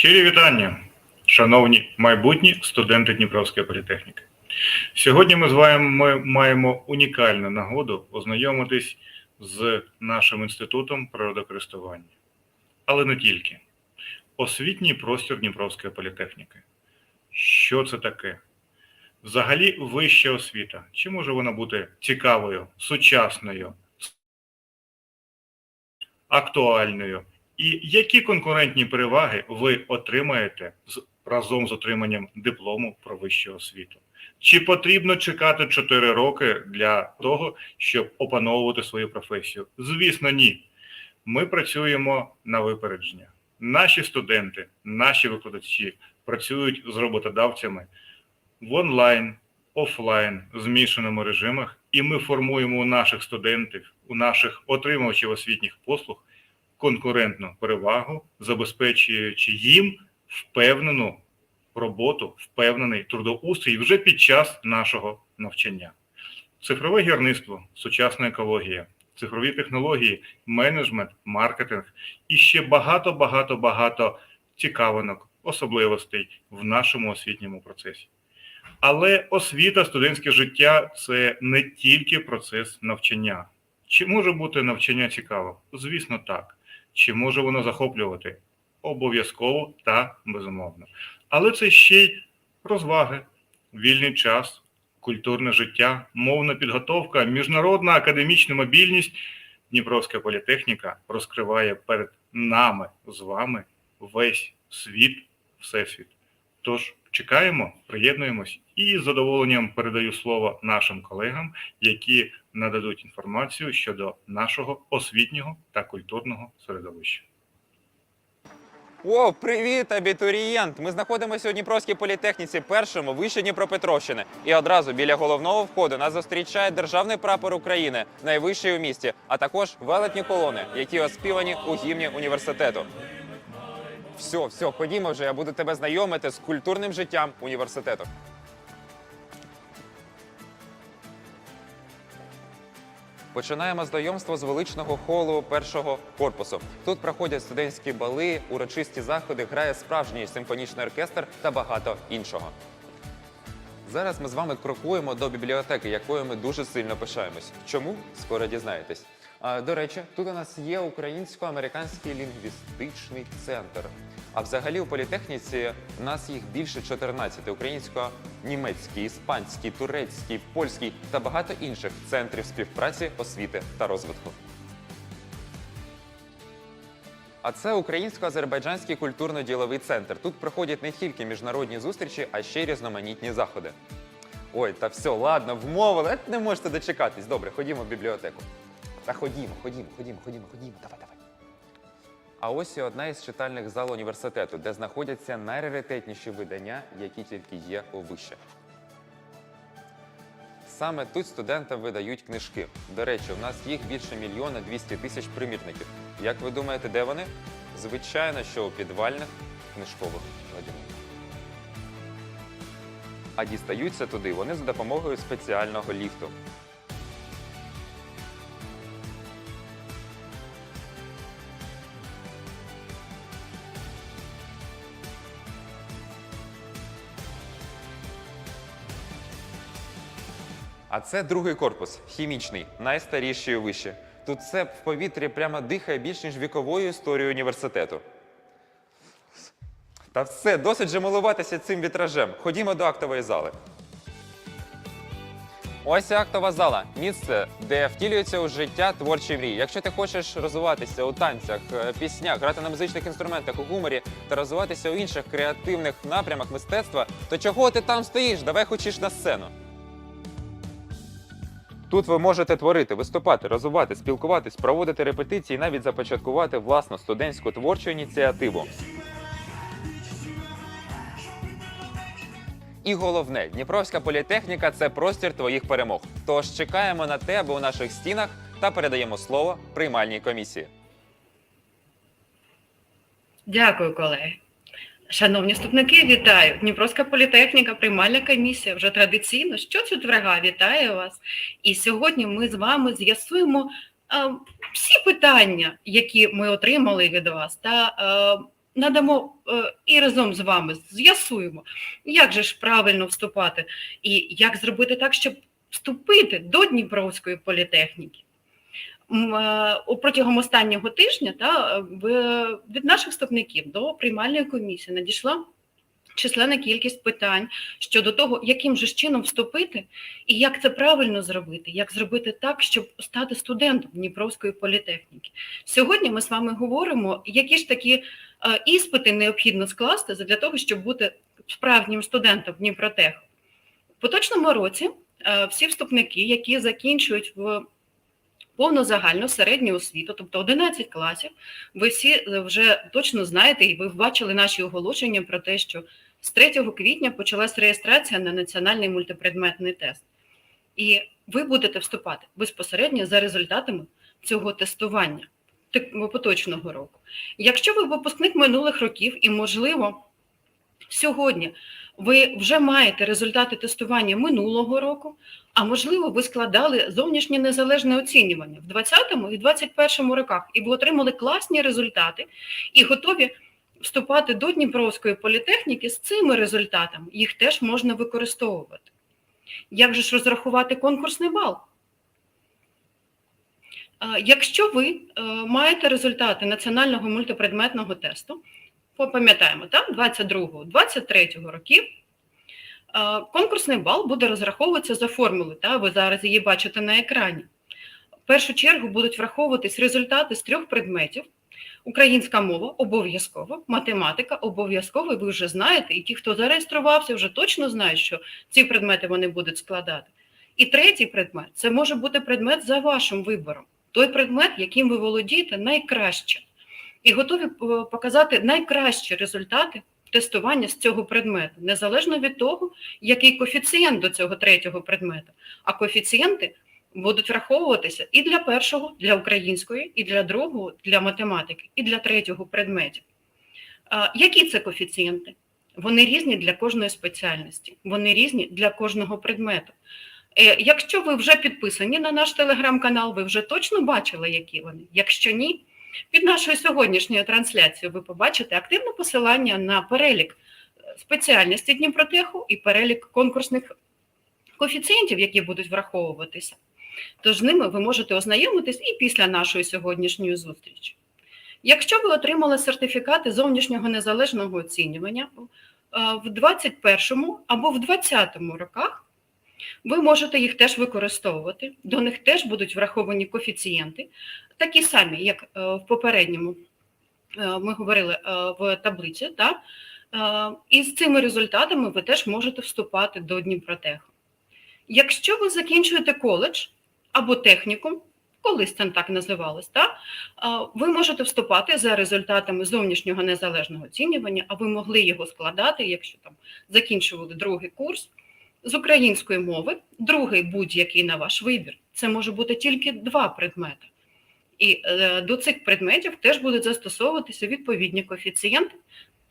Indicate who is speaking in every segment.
Speaker 1: Щирі вітання, шановні майбутні студенти Дніпровської політехніки. Сьогодні ми з вами маємо унікальну нагоду ознайомитись з нашим інститутом природокористування. Але не тільки. Освітній простір Дніпровської політехніки. Що це таке? Взагалі вища освіта. Чи може вона бути цікавою, сучасною, актуальною? І які конкурентні переваги ви отримаєте разом з отриманням диплому про вищу освіту? Чи потрібно чекати 4 роки для того, щоб опановувати свою професію? Звісно, ні. Ми працюємо на випередження. Наші студенти, наші викладачі працюють з роботодавцями в онлайн, офлайн, змішаному режимах, і ми формуємо у наших студентів, у наших отримувачів освітніх послуг конкурентну перевагу, забезпечуючи їм впевнену роботу, впевнений трудоустрій вже під час нашого навчання. Цифрове гірництво, сучасна екологія, цифрові технології, менеджмент, маркетинг і ще багато, багато, багато цікавинок, особливостей в нашому освітньому процесі. Але освіта, студентське життя це не тільки процес навчання. Чи може бути навчання цікаво? Звісно, так. Чи може воно захоплювати? Обов'язково та безумовно. Але це ще й розваги, вільний час, культурне життя, мовна підготовка, міжнародна академічна мобільність. Дніпровська політехніка розкриває перед нами з вами весь світ, всесвіт. Тож чекаємо, приєднуємось і з задоволенням передаю слово нашим колегам, які нададуть інформацію щодо нашого освітнього та культурного середовища.
Speaker 2: О, привіт, абітурієнт! Ми знаходимося у Дніпровській політехніці, першому вище Дніпропетровщини. І одразу біля головного входу нас зустрічає державний прапор України, найвищий у місті, а також велетні колони, які оспівані у гімні університету. Все, все, ходімо вже, я буду тебе знайомити з культурним життям університету. Починаємо знайомство з величного холу першого корпусу. Тут проходять студентські бали, урочисті заходи, грає справжній симфонічний оркестр та багато іншого. Зараз ми з вами крокуємо до бібліотеки, якою ми дуже сильно пишаємось. Чому? Скоро дізнаєтесь. До речі, тут у нас є українсько-американський лінгвістичний центр. А взагалі у політехніці у нас їх більше 14. Українсько-німецький, іспанський, турецький, польський та багато інших центрів співпраці, освіти та розвитку. А це українсько-азербайджанський культурно-діловий центр. Тут проходять не тільки міжнародні зустрічі, а ще й різноманітні заходи. Ой, та все, ладно, вмовили, не можете дочекатись. Добре, ходімо в бібліотеку. Та ходімо, ходімо, ходімо, ходімо, ходімо, давай, давай. А ось і одна із читальних зал університету, де знаходяться найраритетніші видання, які тільки є у вище. Саме тут студентам видають книжки. До речі, у нас їх більше мільйона 200 тисяч примірників. Як ви думаєте, де вони? Звичайно, що у підвальних книжкових кладівниках. А дістаються туди вони за допомогою спеціального ліфту. А це другий корпус, хімічний, найстаріший у виші. Тут все в повітрі прямо дихає більш ніж віковою історією університету. Та все, досить же милуватися цим вітражем. Ходімо до актової зали. Ось актова зала місце, де втілюються у життя творчі мрії. Якщо ти хочеш розвиватися у танцях, е, піснях, грати на музичних інструментах, у гуморі та розвиватися у інших креативних напрямах мистецтва, то чого ти там стоїш? Давай хочеш на сцену. Тут ви можете творити, виступати, розвивати, спілкуватись, проводити репетиції, навіть започаткувати власну студентську творчу ініціативу. І головне, Дніпровська політехніка це простір твоїх перемог. Тож чекаємо на тебе у наших стінах та передаємо слово приймальній комісії.
Speaker 3: Дякую, колеги. Шановні вступники, вітаю! Дніпровська політехніка, приймальна комісія вже традиційно Що щочетверга вітаю вас. І сьогодні ми з вами з'ясуємо а, всі питання, які ми отримали від вас, та а, надамо е, і разом з вами з'ясуємо, як же ж правильно вступати і як зробити так, щоб вступити до Дніпровської політехніки. Е, Протягом останнього тижня та, від наших вступників до приймальної комісії надійшла численна кількість питань щодо того, яким же чином вступити і як це правильно зробити, як зробити так, щоб стати студентом Дніпровської політехніки. Сьогодні ми з вами говоримо, які ж такі е, іспити необхідно скласти для того, щоб бути справжнім студентом Дніпротеху. В поточному році е, всі вступники, які закінчують в повну загальну середню освіту, тобто 11 класів, ви всі е, вже точно знаєте, і ви бачили наші оголошення про те, що з 3 квітня почалась реєстрація на національний мультипредметний тест. І ви будете вступати безпосередньо за результатами цього тестування поточного року. Якщо ви випускник минулих років і, можливо, сьогодні ви вже маєте результати тестування минулого року, а можливо, ви складали зовнішнє незалежне оцінювання в 2020 і 2021 роках, і ви отримали класні результати і готові вступати до Дніпровської політехніки з цими результатами. Їх теж можна використовувати. Як же ж розрахувати конкурсний бал? Якщо ви е, маєте результати національного мультипредметного тесту, пам'ятаємо, так, 22-23 років, е, конкурсний бал буде розраховуватися за формулою, та, ви зараз її бачите на екрані. В першу чергу будуть враховуватись результати з трьох предметів. Українська мова обов'язково, математика обов'язково, ви вже знаєте, і ті, хто зареєструвався, вже точно знають, що ці предмети вони будуть складати. І третій предмет це може бути предмет за вашим вибором, той предмет, яким ви володієте найкраще, і готові е, показати найкращі результати тестування з цього предмету, незалежно від того, який коефіцієнт до цього третього предмету. А коефіцієнти будуть враховуватися і для першого, для української, і для другого, для математики, і для третього предметів. Які це коефіцієнти? Вони різні для кожної спеціальності, вони різні для кожного предмету. Е, Якщо ви вже підписані на наш телеграм-канал, ви вже точно бачили, які вони. Якщо ні, під нашою сьогоднішньою трансляцією ви побачите активне посилання на перелік е, спеціальності Дніпротеху і перелік конкурсних коефіцієнтів, які будуть враховуватися. Тож з ними ви можете ознайомитись і після нашої сьогоднішньої зустрічі. Якщо ви отримали сертифікати зовнішнього незалежного оцінювання е, в 2021 або в 2020 роках, ви можете їх теж використовувати. До них теж будуть враховані коефіцієнти, такі самі, як е, в попередньому е, ми говорили е, в таблиці. Та? Е, І з цими результатами ви теж можете вступати до Дніпротеху. Якщо ви закінчуєте коледж або технікум, колись це так називалось, та, ви можете вступати за результатами зовнішнього незалежного оцінювання, а ви могли його складати, якщо там закінчували другий курс з української мови, другий будь-який на ваш вибір. Це може бути тільки два предмети. І е, до цих предметів теж будуть застосовуватися відповідні коефіцієнти.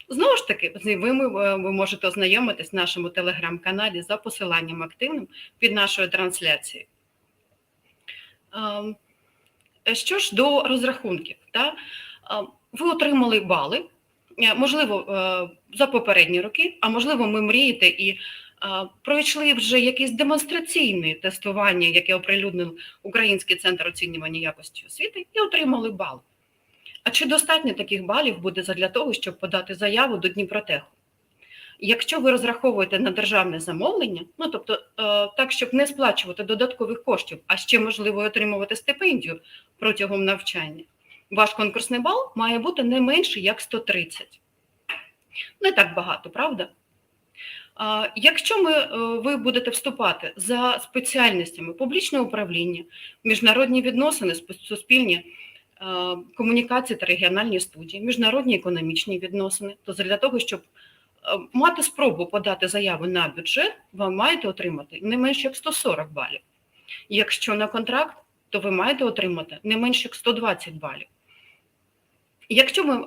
Speaker 3: Знову ж таки, з ними ви, ви можете ознайомитись в нашому телеграм-каналі за посиланням активним під нашою трансляцією. Ем, Що ж до розрахунків, та? Ем, ви отримали бали, е, можливо, е, за попередні роки, а можливо, ви мрієте і е, пройшли вже якесь демонстраційне тестування, яке оприлюднив Український центр оцінювання якості освіти, і отримали бал. А чи достатньо таких балів буде для того, щоб подати заяву до Дніпротеху? Якщо ви розраховуєте на державне замовлення, ну тобто е, так, щоб не сплачувати додаткових коштів, а ще можливо отримувати стипендію протягом навчання, ваш конкурсний бал має бути не менше як 130. Не так багато, правда? Якщо ми, е, ви будете вступати за спеціальностями публічне управління, міжнародні відносини, суспільні е, комунікації та регіональні студії, міжнародні економічні відносини, то для того, щоб е, мати спробу подати заяву на бюджет, ви маєте отримати не менше як 140 балів. Якщо на контракт, то ви маєте отримати не менше як 120 балів. Якщо ви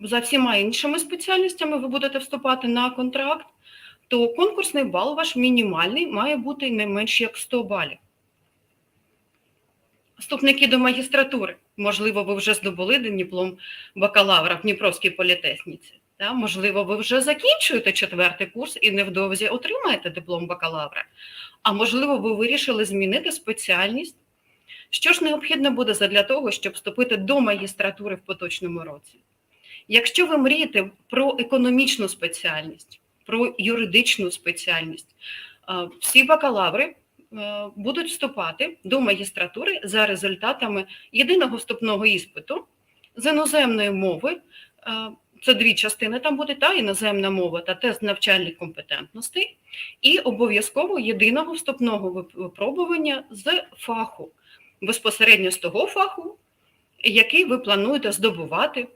Speaker 3: за всіма іншими спеціальностями ви будете вступати на контракт, то конкурсний бал ваш мінімальний має бути не менше як 100 балів. Вступники до магістратури. Можливо, ви вже здобули диплом бакалавра в Дніпровській політехніці. Та? Можливо, ви вже закінчуєте четвертий курс і невдовзі отримаєте диплом бакалавра. А можливо, ви вирішили змінити спеціальність. Що ж необхідно буде для того, щоб вступити до магістратури в поточному році? Якщо ви мрієте про економічну спеціальність, про юридичну спеціальність, всі бакалаври е, будуть вступати до магістратури за результатами єдиного вступного іспиту з іноземної мови. е, Це дві частини там буде, та іноземна мова та тест навчальних компетентностей, і обов'язково єдиного вступного випробування з фаху, безпосередньо з того фаху, який ви плануєте здобувати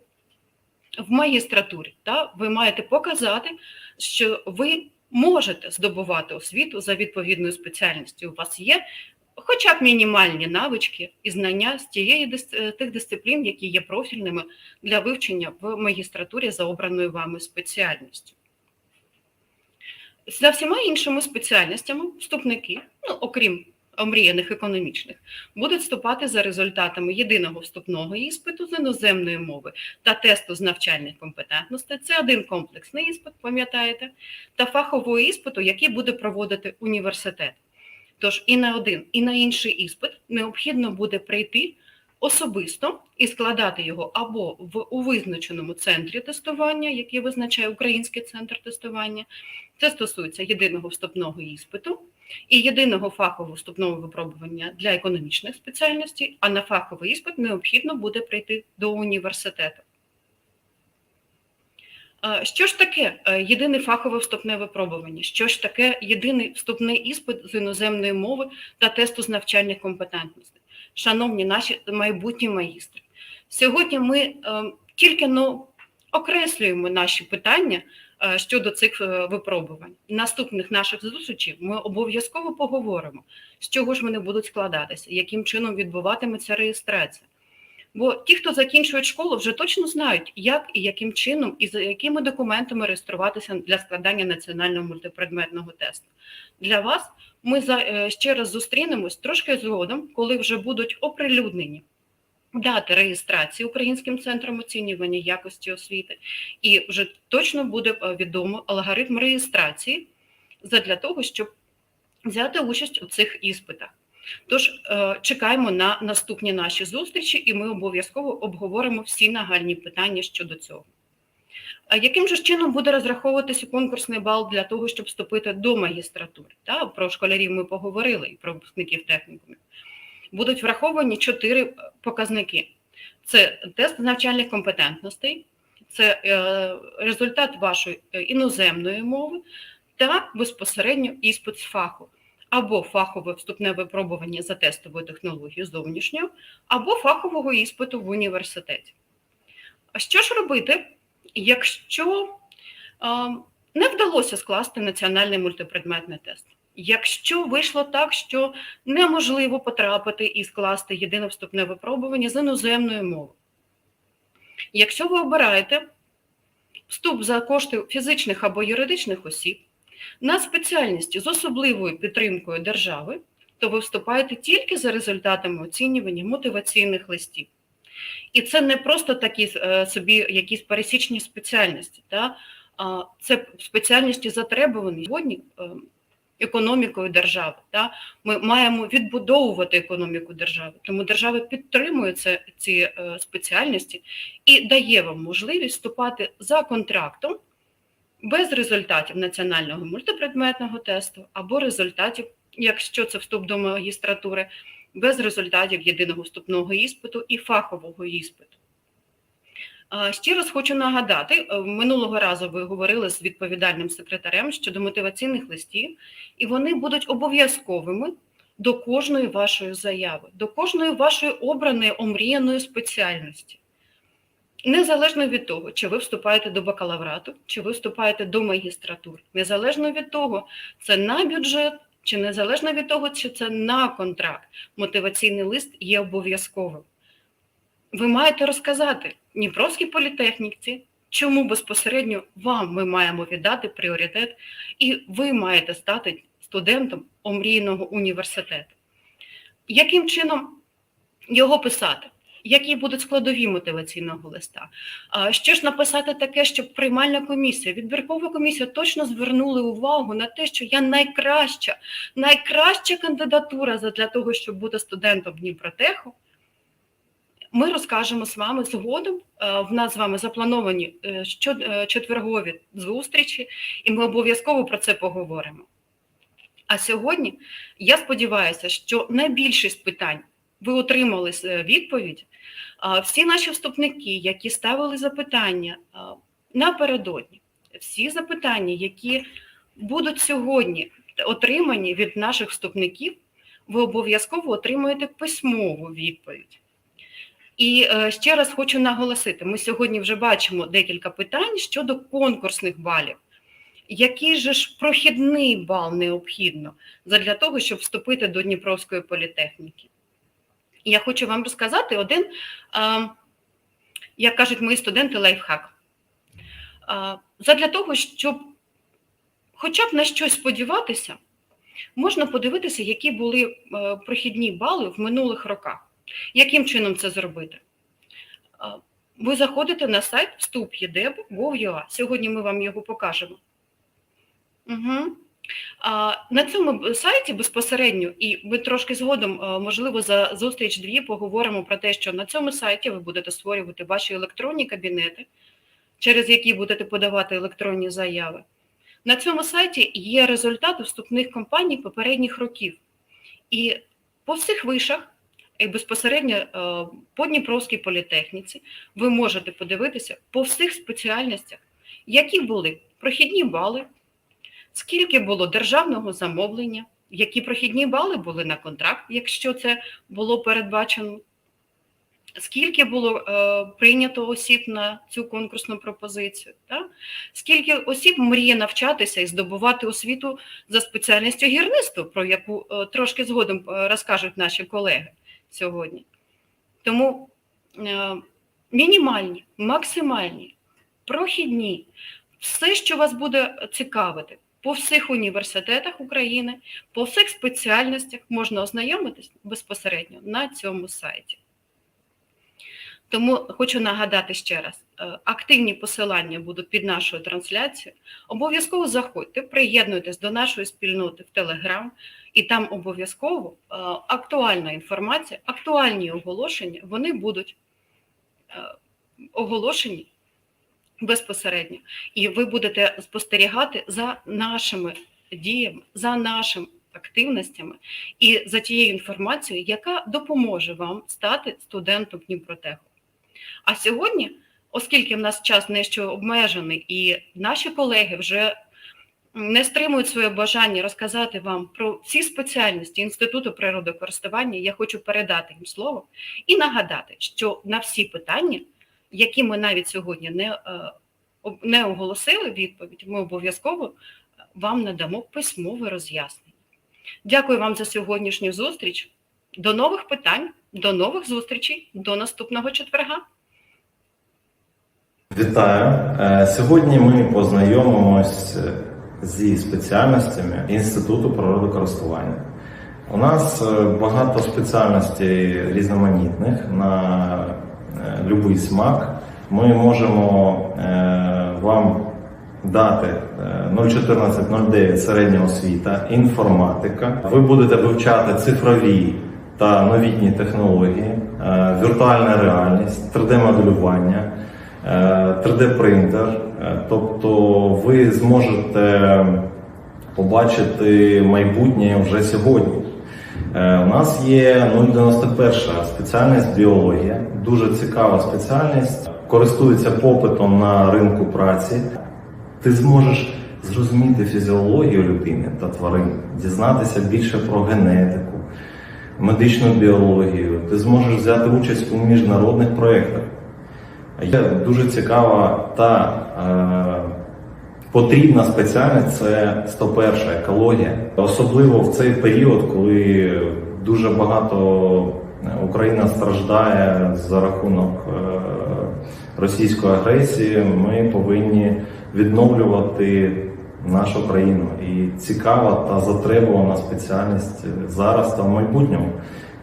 Speaker 3: в магістратурі. Та? Ви маєте показати, що ви можете здобувати освіту за відповідною спеціальністю. У вас є хоча б мінімальні навички і знання з тієї е, тих дисциплін, які є профільними для вивчення в магістратурі за обраною вами спеціальністю. За всіма іншими спеціальностями вступники, ну, окрім омріяних економічних, будуть вступати за результатами єдиного вступного іспиту з іноземної мови та тесту з навчальних компетентностей. Це один комплексний іспит, пам'ятаєте, та фахового іспиту, який буде проводити університет. Тож і на один, і на інший іспит необхідно буде прийти особисто і складати його або в у визначеному центрі тестування, який визначає Український центр тестування. Це стосується єдиного вступного іспиту і єдиного фахового вступного випробування для економічних спеціальностей, а на фаховий іспит необхідно буде прийти до університету. Що ж таке е, єдине фахове вступне випробування? Що ж таке єдиний вступний іспит з іноземної мови та тесту з навчальних компетентностей? Шановні наші майбутні магістри, сьогодні ми е, тільки ну, окреслюємо наші питання щодо цих е, випробувань. Наступних наших зустрічей ми обов'язково поговоримо, з чого ж вони будуть складатися, яким чином відбуватиметься реєстрація. Бо ті, хто закінчують школу, вже точно знають, як і яким чином і за якими документами реєструватися для складання національного мультипредметного тесту. Для вас ми е, ще раз зустрінемось трошки згодом, коли вже будуть оприлюднені дати реєстрації Українським центром оцінювання якості освіти, і вже точно буде е, відомо алгоритм реєстрації для того, щоб взяти участь у цих іспитах. Тож е, чекаємо на наступні наші зустрічі, і ми обов'язково обговоримо всі нагальні питання щодо цього. Яким же чином буде розраховуватися конкурсний бал для того, щоб вступити до магістратури? Про школярів ми поговорили і про випускників технікумів. Будуть враховані чотири показники: це тест навчальних компетентностей, це е, результат вашої е, іноземної мови та безпосередньо іспит з фаху або фахове вступне випробування за тестовою технологією зовнішньою, або фахового іспиту в університеті. А що ж робити, якщо а, не вдалося скласти національний мультипредметний тест? Якщо вийшло так, що неможливо потрапити і скласти єдине вступне випробування з іноземної мови. Якщо ви обираєте вступ за кошти фізичних або юридичних осіб, на спеціальності з особливою підтримкою держави, то ви вступаєте тільки за результатами оцінювання мотиваційних листів. І це не просто такі е, собі якісь пересічні спеціальності, та? це спеціальності затребувані сьогодні е, економікою держави. Та? Ми маємо відбудовувати економіку держави, тому держава підтримує це, ці е, спеціальності і дає вам можливість вступати за контрактом без результатів національного мультипредметного тесту або результатів, якщо це вступ до магістратури, без результатів єдиного вступного іспиту і фахового іспиту. Ще раз хочу нагадати, е, минулого разу ви говорили з відповідальним секретарем щодо мотиваційних листів, і вони будуть обов'язковими до кожної вашої заяви, до кожної вашої обраної омріяної спеціальності. Незалежно від того, чи ви вступаєте до бакалаврату, чи ви вступаєте до магістратури, незалежно від того, це на бюджет, чи незалежно від того, чи це на контракт, мотиваційний лист є обов'язковим. Ви маєте розказати Дніпровській політехніці, чому безпосередньо вам ми маємо віддати пріоритет, і ви маєте стати студентом омрійного університету. Яким чином його писати. Які будуть складові мотиваційного листа? Що ж написати таке, щоб приймальна комісія, відбіркова комісія точно звернули увагу на те, що я найкраща, найкраща кандидатура для того, щоб бути студентом Дніпротеху. Ми розкажемо з вами згодом. Е, В нас з вами заплановані е, е, четвергові зустрічі, і ми обов'язково про це поговоримо. А сьогодні я сподіваюся, що на більшість питань ви отримали відповідь. Всі наші вступники, які ставили запитання напередодні, всі запитання, які будуть сьогодні отримані від наших вступників, ви обов'язково отримаєте письмову відповідь. І е, ще раз хочу наголосити: ми сьогодні вже бачимо декілька питань щодо конкурсних балів. Який же ж прохідний бал необхідно для того, щоб вступити до Дніпровської політехніки? Я хочу вам розказати один, як кажуть мої студенти, лайфхак. Задля того, щоб хоча б на щось сподіватися, можна подивитися, які були е, прохідні бали в минулих роках. Яким чином це зробити? Ви заходите на сайт вступ.єдеб.gov.ua. Сьогодні ми вам його покажемо. Угу. На цьому сайті безпосередньо, і ми трошки згодом, можливо, за зустріч дві поговоримо про те, що на цьому сайті ви будете створювати ваші електронні кабінети, через які будете подавати електронні заяви. На цьому сайті є результати вступних кампаній попередніх років. І по всіх вишах, і безпосередньо е, по Дніпровській політехніці, ви можете подивитися по всіх спеціальностях, які були прохідні бали, скільки було державного замовлення, які прохідні бали були на контракт, якщо це було передбачено, скільки було е, прийнято осіб на цю конкурсну пропозицію, так? скільки осіб мріє навчатися і здобувати освіту за спеціальністю гірництва, про яку е, трошки згодом е, розкажуть наші колеги сьогодні. Тому е, мінімальні, максимальні, прохідні, все, що вас буде цікавити, по всіх університетах України, по всіх спеціальностях можна ознайомитись безпосередньо на цьому сайті. Тому хочу нагадати ще раз: е, активні посилання будуть під нашою трансляцією. Обов'язково заходьте, приєднуйтесь до нашої спільноти в Телеграм, і там обов'язково е, актуальна інформація, актуальні оголошення, вони будуть е, оголошені безпосередньо, і ви будете спостерігати за нашими діями, за нашими активностями і за тією інформацією, яка допоможе вам стати студентом Дніпротеху. А сьогодні, оскільки в нас час дещо обмежений, і наші колеги вже не стримують своє бажання розказати вам про всі спеціальності Інституту природокористування, я хочу передати їм слово і нагадати, що на всі питання, які ми навіть сьогодні не, е, не оголосили відповідь, ми обов'язково вам надамо письмове роз'яснення. Дякую вам за сьогоднішню зустріч. До нових питань, до нових зустрічей, до наступного четверга.
Speaker 4: Вітаю! Е, Сьогодні ми познайомимось зі спеціальностями Інституту природокористування. У нас е, багато спеціальностей різноманітних на будь-який смак. Ми можемо е, вам дати е, 014-09 середня освіта, інформатика. Ви будете вивчати цифрові та новітні технології, е, віртуальна реальність, 3D-моделювання. 3D-принтер, Е, тобто ви зможете побачити майбутнє вже сьогодні. Е, У нас є 091 спеціальність біологія, дуже цікава спеціальність, користується попитом на ринку праці. Ти зможеш зрозуміти фізіологію людини та тварин, дізнатися більше про генетику, медичну біологію. Ти зможеш взяти участь у міжнародних проєктах. Є дуже цікава та е, потрібна спеціальність це 101 екологія. Особливо в цей період, коли дуже багато Україна страждає за рахунок е, російської агресії, ми повинні відновлювати нашу країну. І цікава та затребувана спеціальність зараз та в майбутньому.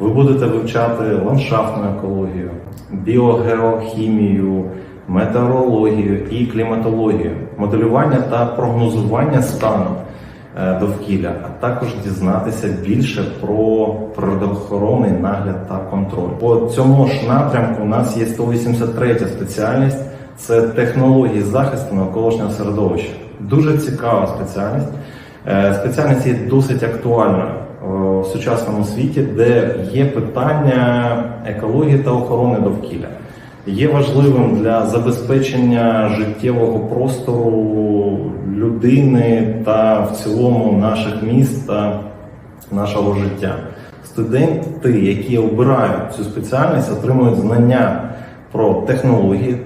Speaker 4: Ви будете вивчати ландшафтну екологію, біогеохімію, метеорологію і кліматологію, моделювання та прогнозування стану е, довкілля, а також дізнатися більше про природоохоронний нагляд та контроль. По цьому ж напрямку у нас є 183 спеціальність це технології захисту навколишнього середовища. Дуже цікава спеціальність. Е, Спеціальність є досить актуальною в сучасному світі, де є питання екології та охорони довкілля. Є важливим для забезпечення життєвого простору людини та в цілому наших міст та нашого життя. Студенти, які обирають цю спеціальність, отримують знання про технології, е,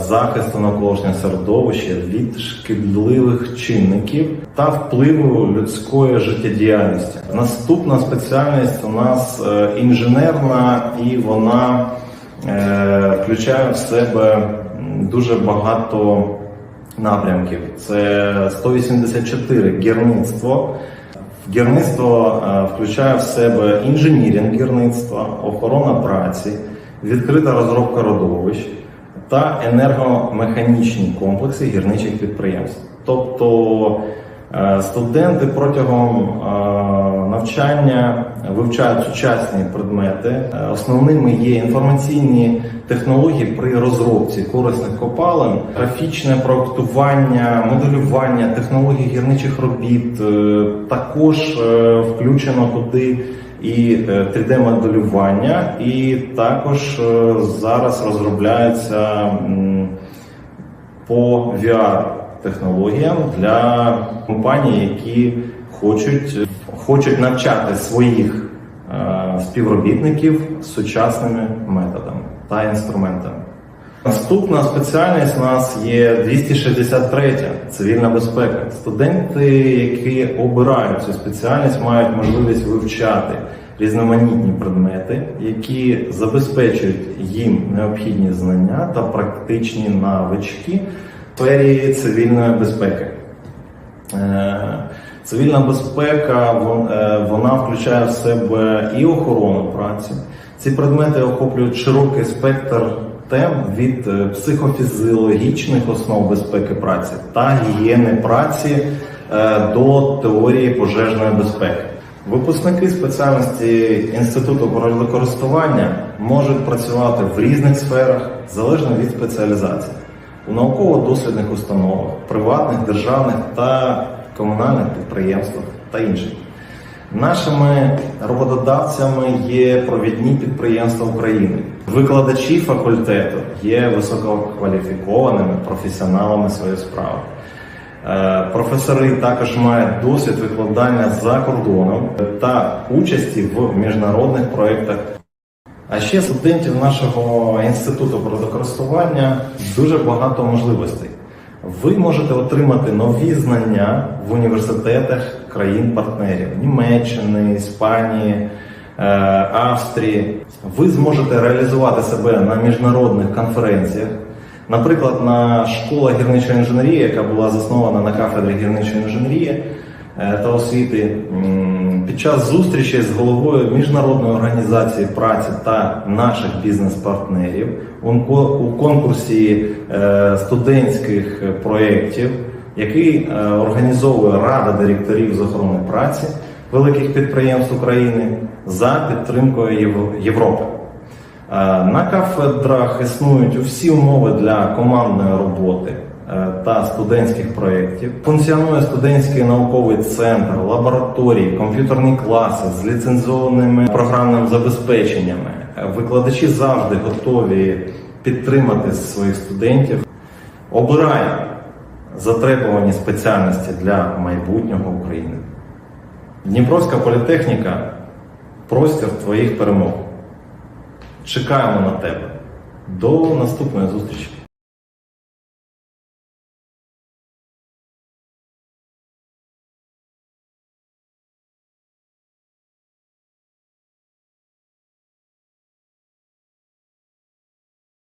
Speaker 4: захисту навколишнього середовища від шкідливих чинників та впливу людської життєдіяльності. Наступна спеціальність у нас е, інженерна, і вона е, включає в себе дуже багато напрямків. Це 184 гірництво. Гірництво е, включає в себе інженірінг гірництва, охорона праці, відкрита розробка родовищ та енергомеханічні комплекси гірничих підприємств. Тобто е, студенти протягом е, навчання вивчають сучасні предмети. Е, Основними є інформаційні технології при розробці корисних копалин, графічне проектування, моделювання, технології гірничих робіт. Також включено туди і 3D-моделювання, і також е, зараз розробляється по VR технологіям для компаній, які хочуть, хочуть навчати своїх е, співробітників сучасними методами та інструментами. Наступна спеціальність у нас є 263 цивільна безпека. Студенти, які обирають цю спеціальність, мають можливість вивчати різноманітні предмети, які забезпечують їм необхідні знання та практичні навички в сфері цивільної безпеки. Е, Цивільна безпека е, вона включає в себе і охорону праці. Ці предмети охоплюють широкий спектр тем від е, психофізіологічних основ безпеки праці та гігієни праці е, до теорії пожежної безпеки. Випускники спеціальності Інституту природокористування можуть працювати в різних сферах залежно від спеціалізації у науково-дослідних установах, приватних, державних та комунальних підприємствах та інших. Нашими роботодавцями є провідні підприємства України. Викладачі факультету є висококваліфікованими професіоналами своєї справи. Е, Професори також мають досвід викладання за кордоном та участі в міжнародних проєктах а ще студентів нашого інституту природокористування дуже багато можливостей. Ви можете отримати нові знання в університетах країн-партнерів Німеччини, Іспанії, е, Австрії. Ви зможете реалізувати себе на міжнародних конференціях. Наприклад, на школа гірничої інженерії, яка була заснована на кафедрі гірничої інженерії та освіти, під час зустрічі з головою міжнародної організації праці та наших бізнес-партнерів у конкурсі е, студентських проєктів, який е, організовує Рада директорів з охорони праці великих підприємств України за підтримкою Європи. Е, На кафедрах існують усі умови для командної роботи е, та студентських проєктів. Функціонує студентський науковий центр, лабораторії, комп'ютерні класи з ліцензованими програмними забезпеченнями. Е, Викладачі завжди готові підтримати своїх студентів. Обирай затребувані спеціальності для майбутнього України. Дніпровська політехніка простір твоїх перемог. Чекаємо на тебе. До наступної зустрічі.